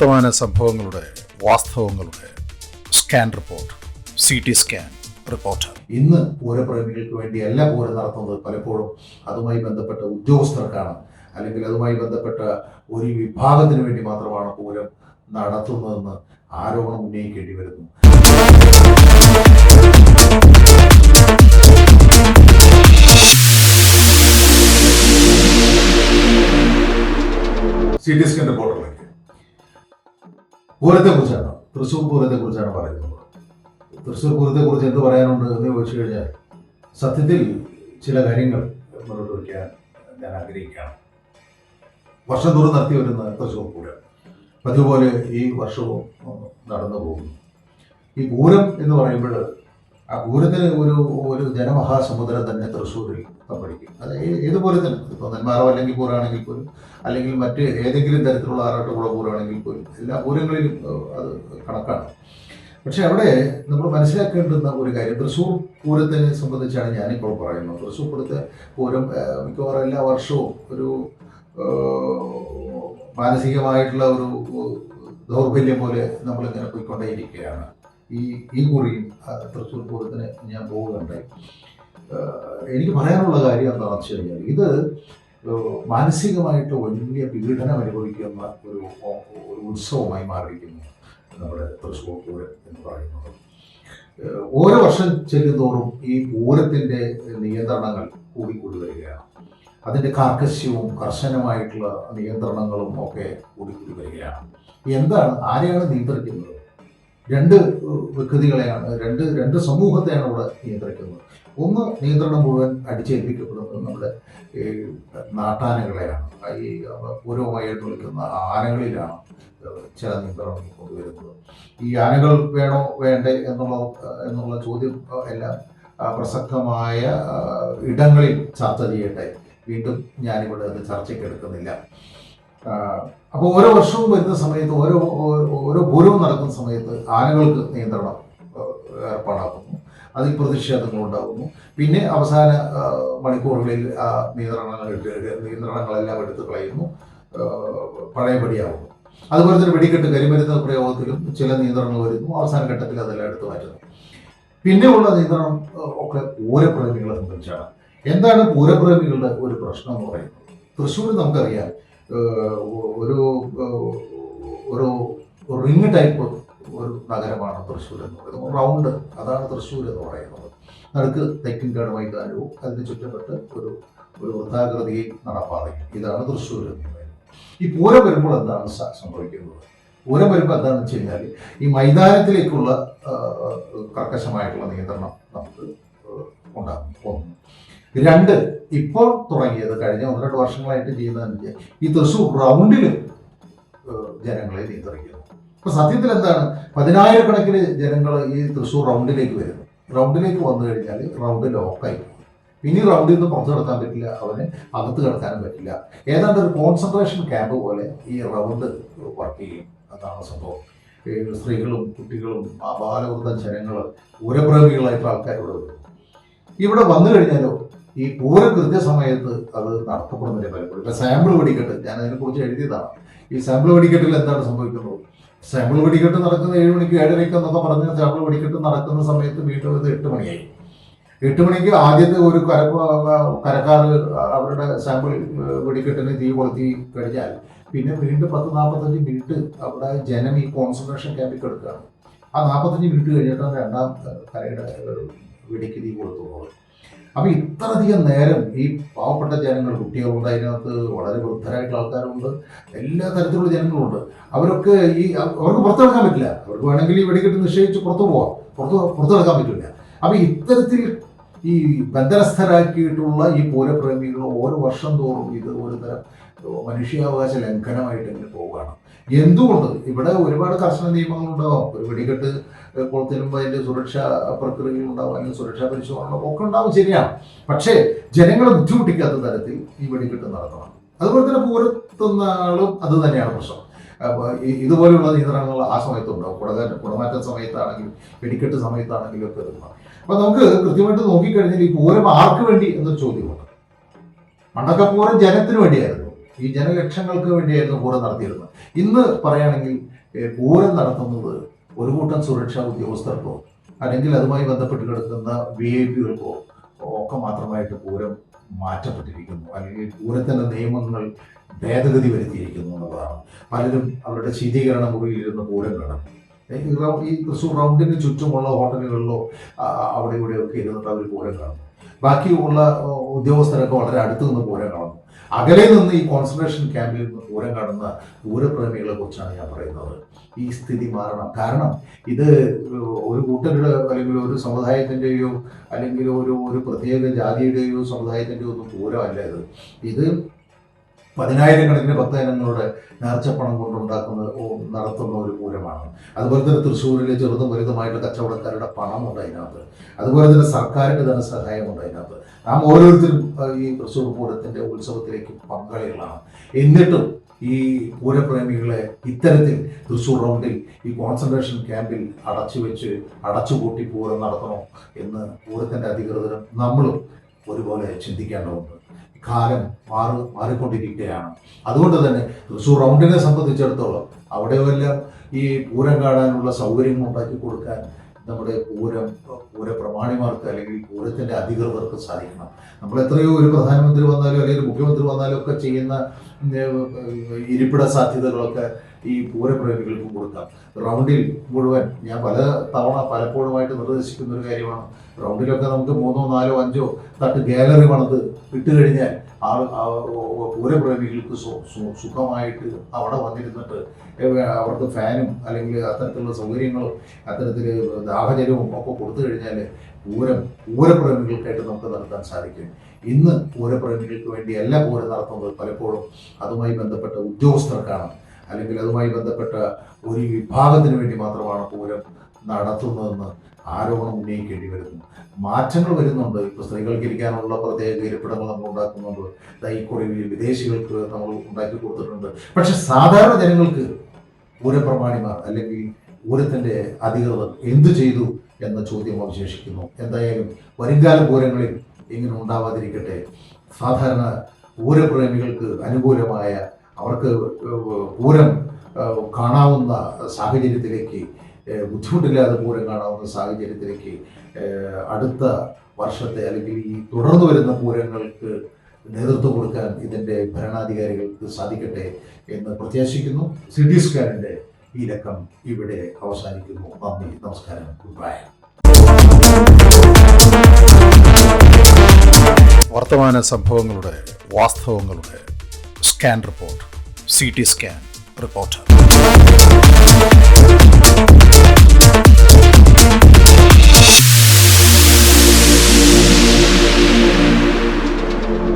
വർത്തമാന സംഭവങ്ങളുടെ വാസ്തവങ്ങളുടെ scan report C T scan report. ഇന്ന് പൂരപ്രേമികൾക്ക് വേണ്ടിയല്ല പൂരം നടത്തുന്നത് പലപ്പോഴും അതുമായി ബന്ധപ്പെട്ട ഉദ്യോഗസ്ഥർക്കാണ്. അല്ലെങ്കിൽ അതുമായി ബന്ധപ്പെട്ട ഒരു വിഭാഗത്തിന് വേണ്ടി മാത്രമാണ് പൂരം നടത്തുന്നതെന്ന് ആരോപണം ഉന്നയിക്കേണ്ടി വരുന്നു. സി ടി സ്കാൻ റിപ്പോർട്ടറിലേക്ക് പൂരത്തെ കുറിച്ചാണ് തൃശ്ശൂർ പൂരത്തെ കുറിച്ചാണ് പറയുന്നത്. തൃശ്ശൂർ പൂരത്തെ കുറിച്ച് എന്ത് പറയാനുണ്ട് എന്ന് ചോദിച്ചു കഴിഞ്ഞാൽ സത്യത്തിൽ ചില കാര്യങ്ങൾ മുന്നോട്ട് വയ്ക്കാൻ ഞാൻ ആഗ്രഹിക്കുകയാണ്. വർഷം തോറും നടത്തി വരുന്ന തൃശ്ശൂർ പൂരം. അതുപോലെ ഈ വർഷവും നടന്നു പോകുന്നു. ഈ പൂരം എന്ന് പറയുമ്പോൾ ആ ഒരു ഒരു ജനമഹാസമുദ്രം തന്നെ തൃശ്ശൂരിൽ പങ്കെടുക്കും അത് ഏത് പൂരത്തിനും ഇപ്പോൾ നെന്മാറോ അല്ലെങ്കിൽ പൂരമാണെങ്കിൽ പോലും അല്ലെങ്കിൽ മറ്റ് ഏതെങ്കിലും തരത്തിലുള്ള ആറാട്ടുകുള പൂരമാണെങ്കിൽ പോലും എല്ലാ പൂരങ്ങളിലും അത് കണക്കാണ്. പക്ഷെ അവിടെ നമ്മൾ മനസ്സിലാക്കേണ്ടുന്ന ഒരു കാര്യം തൃശ്ശൂർ പൂരത്തിനെ സംബന്ധിച്ചാണ് ഞാനിപ്പോൾ പറയുന്നത്. തൃശ്ശൂർ പൂരത്തെ പൂരം മിക്കവാറും എല്ലാ വർഷവും ഒരു മാനസികമായിട്ടുള്ള ഒരു ദൗർബല്യം പോലെ നമ്മളിങ്ങനെ പോയിക്കൊണ്ടേയിരിക്കുകയാണ്. ഈ ഈ കുറിയും തൃശ്ശൂർ പൂരത്തിന് ഞാൻ പോവുകയുണ്ടായി. എനിക്ക് പറയാനുള്ള കാര്യം എന്താണെന്ന് വെച്ച് കഴിഞ്ഞാൽ ഇത് മാനസികമായിട്ട് വലിയ പീഡനം അനുഭവിക്കുന്ന ഒരു ഒരു ഉത്സവമായി മാറിയിരിക്കുന്നു നമ്മുടെ തൃശ്ശൂർ പൂരം എന്ന് പറയുന്നത്. ഓരോ വർഷം ചെല്ലുന്തോറും ഈ പൂരത്തിന്റെ നിയന്ത്രണങ്ങൾ കൂടിക്കൂടി വരികയാണ് അതിന്റെ കാർക്കശ്യവും കർശനമായിട്ടുള്ള നിയന്ത്രണങ്ങളും ഒക്കെ കൂടിക്കൂടി വരികയാണ് എന്താണ് ആരെയാണ് നിയന്ത്രിക്കുന്നത്? രണ്ട് വ്യക്തികളെയാണ് രണ്ട് രണ്ട് സമൂഹത്തെയാണ് ഇവിടെ നിയന്ത്രിക്കുന്നത്. ഒന്ന് നിയന്ത്രണം മുഴുവൻ അടിച്ചേൽപ്പിക്കപ്പെടുന്നത് നമ്മുടെ ഈ നാട്ടാനകളെയാണ്. ഈ പൂർവമായി വിളിക്കുന്ന ആനകളിലാണ് ചില നിയന്ത്രണം കൊണ്ടുവരുന്നത്. ഈ ആനകൾ വേണോ വേണ്ടേ എന്നുള്ള എന്നുള്ള ചോദ്യം എല്ലാം പ്രസക്തമായ ഇടങ്ങളിൽ ചർച്ച ചെയ്യട്ടെ. വീണ്ടും ഞാനിവിടെ അത് ചർച്ചയ്ക്ക് എടുക്കുന്നില്ല. അപ്പോൾ ഓരോ വർഷവും വരുന്ന സമയത്ത് ഓരോ ഓരോ- പൂരവും നടക്കുന്ന സമയത്ത് ആനകൾക്ക് നിയന്ത്രണം ഏർപ്പാടാക്കുന്നു. അതിൽ പ്രതിഷേധങ്ങൾ ഉണ്ടാകുന്നു. പിന്നെ അവസാന മണിക്കൂറുകളിൽ ആ നിയന്ത്രണങ്ങൾ നിയന്ത്രണങ്ങളെല്ലാം എടുത്തു കളയുന്നു. പഴയപടിയാവുന്നു. അതുപോലെ തന്നെ വെടിക്കെട്ട് കരിമരുന്ന് പ്രയോഗത്തിലും ചില നിയന്ത്രണങ്ങൾ വരുന്നു. അവസാന ഘട്ടത്തിൽ അതെല്ലാം എടുത്തു മാറ്റുന്നു. പിന്നെയുള്ള നിയന്ത്രണം ഒക്കെ പൂരപ്രേമികളെ സംബന്ധിച്ചാണ്. എന്താണ് പൂരപ്രേമികളുടെ ഒരു പ്രശ്നം എന്ന് പറയുന്നത്? തൃശ്ശൂർ നമുക്കറിയാം ഒരു ഒരു റിങ് ടൈപ്പ് ഒരു നഗരമാണ് തൃശ്ശൂർ എന്ന് പറയുന്നത്. റൗണ്ട് അതാണ് തൃശ്ശൂർ എന്ന് പറയുന്നത്. നടുക്ക് തെക്കിൻകാട് മൈതാനവും അതിന് ചുറ്റപ്പെട്ട് ഒരു ഒരു വൃത്താകൃതിയിൽ നടപ്പാതയും. ഇതാണ് തൃശ്ശൂർ എന്ന് പറയുന്നത്. ഈ പൂരം വരുമ്പോൾ എന്താണ് സംഭവിക്കുന്നത്? പൂരം വരുമ്പോൾ എന്താണെന്ന് വെച്ച് കഴിഞ്ഞാൽ ഈ മൈതാനത്തിലേക്കുള്ള കർക്കശമായിട്ടുള്ള നിയന്ത്രണം നമുക്ക് ഉണ്ടാകും. രണ്ട് ഇപ്പോൾ തുടങ്ങിയത് കഴിഞ്ഞ ഒന്ന് രണ്ട് വർഷങ്ങളായിട്ട് ചെയ്യുന്നതെന്ന് ഈ തൃശ്ശൂർ റൗണ്ടിൽ ജനങ്ങളെ നിയന്ത്രിക്കുന്നു. അപ്പൊ സത്യത്തിൽ എന്താണ്? പതിനായിരക്കണക്കിന് ജനങ്ങൾ ഈ തൃശ്ശൂർ റൗണ്ടിലേക്ക് വരുന്നു. റൗണ്ടിലേക്ക് വന്നു കഴിഞ്ഞാൽ റൗണ്ട് ലോക്കായി. ഇനി റൗണ്ടിൽ നിന്ന് പുറത്തു കിടക്കാൻ പറ്റില്ല അവന് അകത്ത് കിടക്കാനും പറ്റില്ല. ഏതാണ്ട് ഒരു കോൺസെൻട്രേഷൻ ക്യാമ്പ് പോലെ ഈ റൗണ്ട് വർക്ക് ചെയ്യും. അതാണ് സംഭവം. സ്ത്രീകളും കുട്ടികളും ബാലവൃദ്ധ ജനങ്ങൾ പൂരപ്രേമികളായിട്ടുള്ള ആൾക്കാർ വരും. ഇവിടെ വന്നു കഴിഞ്ഞാലോ ഈ പൂര കൃത്യസമയത്ത് അത് നടത്തപ്പെടുന്നില്ല പലപ്പോഴും. ഇപ്പൊ സാമ്പിൾ വെടിക്കെട്ട് ഞാൻ അതിനെക്കുറിച്ച് എഴുതിയതാണ്. ഈ സാമ്പിൾ വെടിക്കെട്ടിൽ എന്താണ് സംഭവിക്കുന്നത്? സാമ്പിൾ വെടിക്കെട്ട് നടക്കുന്ന ഏഴ് മണിക്ക് ഏഴരയ്ക്ക് എന്നൊക്കെ പറഞ്ഞ സാമ്പിൾ വെടിക്കെട്ട് നടക്കുന്ന സമയത്ത് വീട്ടിൽ ഇത് എട്ട് മണിയായി. എട്ട് മണിക്ക് ആദ്യത്തെ ഒരു കര കരക്കാർ അവരുടെ സാമ്പിൾ വെടിക്കെട്ടിന് തീ കൊളുത്തി കഴിഞ്ഞാൽ പിന്നെ വീണ്ടും പത്ത് നാൽപ്പത്തഞ്ച് മിനിറ്റ് അവിടെ ജനം ഈ കോൺസെൻട്രേഷൻ ക്യാമ്പിൽ കിടക്കുകയാണ്. ആ നാൽപ്പത്തഞ്ച് മിനിറ്റ് കഴിഞ്ഞിട്ടാണ് രണ്ടാം കരയുടെ വെടിക്ക് തീ കൊടുത്തു പോകുന്നത് അപ്പൊ ഇത്രയധികം നേരം ഈ പാവപ്പെട്ട ജനങ്ങൾ കുട്ടികളുണ്ട് അതിനകത്ത് വളരെ വൃദ്ധരായിട്ടുള്ള ആൾക്കാരുണ്ട് എല്ലാ തരത്തിലുള്ള ജനങ്ങളുണ്ട്. അവരൊക്കെ ഈ അവർക്ക് പുറത്തിറക്കാൻ പറ്റില്ല. അവർക്ക് വേണമെങ്കിൽ ഈ വെടിക്കെട്ട് നിശ്ചയിച്ച് പുറത്തു പോവാം. പുറത്ത് പുറത്തിറക്കാൻ പറ്റില്ല. അപ്പൊ ഇത്തരത്തിൽ ഈ ബന്ധനസ്ഥരാക്കിയിട്ടുള്ള ഈ പൂരപ്രേമികൾ ഓരോ വർഷം തോറും ഇത് ഒരു തരം മനുഷ്യാവകാശ ലംഘനമായിട്ട് ഇങ്ങനെ പോവുകയാണ്. എന്തുകൊണ്ട്? ഇവിടെ ഒരുപാട് കർശന നിയമങ്ങളുണ്ടാവാം. ഒരു വെടിക്കെട്ട് കൊളുത്തിനുമ്പോൾ അതിന്റെ സുരക്ഷാ പ്രക്രിയകൾ ഉണ്ടാവും അല്ലെങ്കിൽ സുരക്ഷാ പരിശോധന ഒക്കെ ഉണ്ടാവും ശരിയാണ്. പക്ഷേ ജനങ്ങളെ ബുദ്ധിമുട്ടിക്കാത്ത തരത്തിൽ ഈ വെടിക്കെട്ട് നടത്തണം. അതുപോലെ തന്നെ പൂരത്തുന്നാളും അത് തന്നെയാണ് പ്രശ്നം. ഇതുപോലെയുള്ള നിയന്ത്രണങ്ങൾ ആ സമയത്ത് ഉണ്ടാവും കുടകാറ്റ കുടമാറ്റ സമയത്താണെങ്കിലും വെടിക്കെട്ട് സമയത്താണെങ്കിലും ഒക്കെ ഉണ്ടാവും. അപ്പൊ നമുക്ക് കൃത്യമായിട്ട് നോക്കിക്കഴിഞ്ഞാൽ ഈ പൂരം ആർക്ക് വേണ്ടി എന്നൊരു ചോദ്യമുണ്ട്. പണ്ടൊക്കെ പൂരം ജനത്തിന് വേണ്ടിയായിരുന്നു. ഈ ജനലക്ഷങ്ങൾക്ക് വേണ്ടിയായിരുന്നു പൂരം നടത്തിയിരുന്നത്. ഇന്ന് പറയുകയാണെങ്കിൽ പൂരം നടത്തുന്നത് ഒരു കൂട്ടം സുരക്ഷാ ഉദ്യോഗസ്ഥർക്കോ അല്ലെങ്കിൽ അതുമായി ബന്ധപ്പെട്ട് കിടക്കുന്ന വി ഐ പികൾക്കോ ഒക്കെ മാത്രമായിട്ട് പൂരം മാറ്റപ്പെട്ടിരിക്കുന്നു. അല്ലെങ്കിൽ പൂരത്തിന്റെ നിയമങ്ങൾ ഭേദഗതി വരുത്തിയിരിക്കുന്നു എന്നുള്ളതാണ്. പലരും അവരുടെ ശീതീകരണ മുറിയിൽ ഇരുന്ന് പൂരം കാണും. ഈ തൃശ്ശൂർ റൗണ്ടിന് ചുറ്റുമുള്ള ഹോട്ടലുകളിലോ അവിടെ ഇവിടെയൊക്കെ ഇരുന്നിട്ട് അവർ പൂരം കാണുന്നു ബാക്കിയുള്ള ഉദ്യോഗസ്ഥരൊക്കെ വളരെ അടുത്തു നിന്ന് പൂരം കാണുന്നു അകലെ നിന്ന് ഈ കോൺസെൻട്രേഷൻ ക്യാമ്പിൽ നിന്ന് പൂരം കാണുന്ന പൂരപ്രേമികളെ കുറിച്ചാണ് ഞാൻ പറയുന്നത്. ഈ സ്ഥിതി മാറണം. കാരണം ഇത് ഒരു കൂട്ടരുടെ അല്ലെങ്കിൽ ഒരു സമുദായത്തിന്റെയോ അല്ലെങ്കിൽ ഒരു ഒരു പ്രത്യേക ജാതിയുടെയോ സമുദായത്തിന്റെയോ ഒന്നും പൂരമല്ല ഇത്. ഇത് പതിനായിരക്കണക്കിന് ഭക്തജനങ്ങളുടെ നേർച്ചപ്പണം കൊണ്ടുണ്ടാക്കുന്ന നടത്തുന്ന ഒരു പൂരമാണ്. അതുപോലെ തന്നെ തൃശ്ശൂരിലെ ചെറുതും വലുതുമായിട്ടുള്ള കച്ചവടക്കാരുടെ പണമുണ്ട് അതിനകത്ത്. അതുപോലെ തന്നെ സർക്കാരിന്റെ തന്നെ സഹായമുണ്ട് അതിനകത്ത്. നാം ഓരോരുത്തരും ഈ തൃശ്ശൂർ പൂരത്തിന്റെ ഉത്സവത്തിലേക്ക് പങ്കാളികളാണ്. എന്നിട്ടും ഈ പൂരപ്രേമികളെ ഇത്തരത്തിൽ തൃശ്ശൂർ റൗണ്ടിൽ ഈ കോൺസെൻട്രേഷൻ ക്യാമ്പിൽ അടച്ചു വെച്ച് അടച്ചുപൂട്ടി പൂരം നടത്തണോ എന്ന് പൂരത്തിന്റെ അധികൃതരും നമ്മളും ഒരുപോലെ ചിന്തിക്കേണ്ടതുണ്ട്. കാലം മാറി മാറിക്കൊണ്ടിരിക്കുകയാണ്. അതുകൊണ്ട് തന്നെ തൃശ്ശൂർ റൗണ്ടിനെ സംബന്ധിച്ചിടത്തോളം അവിടെയെല്ലാം ഈ പൂരം കാണാനുള്ള സൗകര്യങ്ങൾ ഉണ്ടാക്കി കൊടുക്കാൻ നമ്മുടെ പൂരം പൂരപ്രമാണിമാർക്ക് അല്ലെങ്കിൽ പൂരത്തിന്റെ അധികൃതർക്ക് സാധിക്കണം. നമ്മൾ എത്രയോ ഒരു പ്രധാനമന്ത്രി വന്നാലും അല്ലെങ്കിൽ മുഖ്യമന്ത്രി വന്നാലും ഒക്കെ ചെയ്യുന്ന ഇരിപ്പിട സാധ്യതകളൊക്കെ ഈ പൂരപ്രേമികൾക്കും കൊടുക്കാം. റൗണ്ടിൽ മുഴുവൻ ഞാൻ പല തവണ പലപ്പോഴുമായിട്ട് നിർദ്ദേശിക്കുന്ന ഒരു കാര്യമാണ്. റൗണ്ടിലൊക്കെ നമുക്ക് മൂന്നോ നാലോ അഞ്ചോ തട്ട് ഗാലറി പണിത് ഇട്ട് കഴിഞ്ഞാൽ ആ പൂരപ്രേമികൾക്ക് സുഖമായിട്ട് അവിടെ വന്നിരുന്നിട്ട് അവർക്ക് ഫാനും അല്ലെങ്കിൽ അത്തരത്തിലുള്ള സൗകര്യങ്ങളും അത്തരത്തിൽ ദാഹജലവും ഒക്കെ കൊടുത്തു കഴിഞ്ഞാൽ പൂരം പൂരപ്രേമികൾക്കായിട്ട് നമുക്ക് നടത്താൻ സാധിക്കും. ഇന്ന് പൂരപ്രേമികൾക്ക് വേണ്ടിയല്ല പൂരം നടത്തുന്നത് പലപ്പോഴും അതുമായി ബന്ധപ്പെട്ട ഉദ്യോഗസ്ഥർക്കാണ്. അല്ലെങ്കിൽ അതുമായി ബന്ധപ്പെട്ട ഒരു വിഭാഗത്തിന് വേണ്ടി മാത്രമാണ് പൂരം നടത്തുന്നതെന്ന് ആരോപണം ഉന്നയിക്കേണ്ടി വരുന്നു. മാറ്റങ്ങൾ വരുന്നുണ്ട്. ഇപ്പോൾ സ്ത്രീകൾക്ക് ഇരിക്കാനുള്ള പ്രത്യേക ഇരിപ്പിടങ്ങൾ നമ്മൾ ഉണ്ടാക്കുന്നുണ്ട്. ദാ വിദേശികൾക്ക് നമ്മൾ ഉണ്ടാക്കി കൊടുത്തിട്ടുണ്ട്. പക്ഷെ സാധാരണ ജനങ്ങൾക്ക് പൂരപ്രമാണിമാർ അല്ലെങ്കിൽ പൂരത്തിന്റെ അധികൃതർ എന്തു ചെയ്തു എന്ന ചോദ്യം അവശേഷിക്കുന്നു എന്തായാലും വരുംകാല പൂരങ്ങളിൽ ഇങ്ങനെ ഉണ്ടാവാതിരിക്കട്ടെ. സാധാരണ പൂരപ്രേമികൾക്ക് അനുകൂലമായ അവർക്ക് പൂരം കാണാവുന്ന സാഹചര്യത്തിലേക്ക് ബുദ്ധിമുട്ടില്ലാതെ പൂരം കാണാവുന്ന സാഹചര്യത്തിലേക്ക് അടുത്ത വർഷത്തെ അല്ലെങ്കിൽ ഈ തുടർന്നു വരുന്ന പൂരങ്ങൾക്ക് നേതൃത്വം കൊടുക്കാൻ ഇതിന്റെ ഭരണാധികാരികൾക്ക് സാധിക്കട്ടെ എന്ന് പ്രത്യാശിക്കുന്നു. സിറ്റി സ്കാനിന്റെ ഈ ലക്കം ഇവിടെ അവസാനിക്കുന്നു. നന്ദി നമസ്കാരം ഗുഡ് ബൈ. വർത്തമാന സംഭവങ്ങളുടെ വാസ്തവങ്ങളുടെ scan report C T scan report